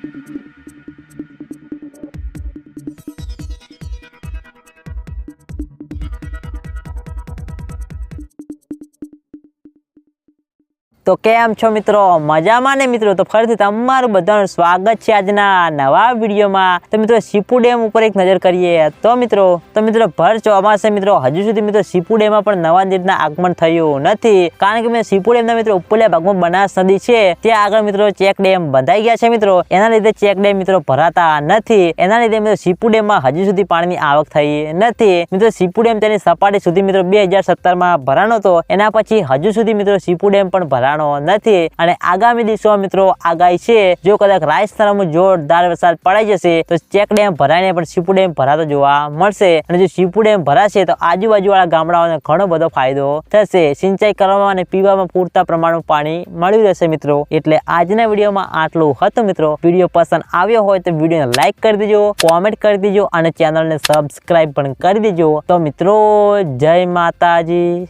Thank you. તો કેમ છો મિત્રો? મજામાં ને મિત્રો? તો ફરીથી તમારું બધાનું સ્વાગત છે આજના નવા વિડીયોમાં. તો મિત્રો, સીપુ ડેમ ઉપર એક નજર કરીએ. તો મિત્રો તો મિત્રો, ભર ચોમાસે મિત્રો, હજુ સુધી મિત્રો સીપુ ડેમમાં પણ નવા નીરના આગમન થયું નથી. કારણ કે મેં સીપુ ડેમના મિત્રો ઉપરલા ભાગમાં બનાસ નદી છે. ત્યાં આગળ મિત્રો ચેક ડેમ બંધાઈ ગયા છે મિત્રો. એના લીધે ચેક ડેમ મિત્રો ભરાતા નથી. એના લીધે મિત્રો સીપુ ડેમમાં હજુ સુધી પાણીની આવક થઈ નથી. મિત્રો, સીપુ ડેમ તેની સપાટી સુધી મિત્રો બે સત્તરમાં ભરાનો હતો. એના પછી હજુ સુધી મિત્રો સીપુ ડેમ પણ ભરાણો નથી. અને આગામી દિવસો મિત્રો આગાહી છે, જો કદાચ રાજસ્થાનમાં જોરદાર વરસાદ પડાઈ જશે, તો ચેક ડેમ ભરાઈને પણ શિપુ ડેમ ભરાતો જોવા મળશે. અને જો શિપુ ડેમ ભરાશે, તો આજુબાજુવાળા ગામડાઓને ઘણો બધો ફાયદો થશે. સિંચાઈ કરવામાં અને પીવામાં પૂરતા પ્રમાણમાં પાણી મળી રહેશે મિત્રો. એટલે આજના વિડીયોમાં આટલું હતું મિત્રો. વીડિયો પસંદ આવ્યો હોય તો વિડીયોને લાઈક કરી દેજો, કોમેન્ટ કરી દેજો, અને ચેનલને સબસ્ક્રાઇબ પણ કરી દેજો. તો મિત્રો, જય માતાજી.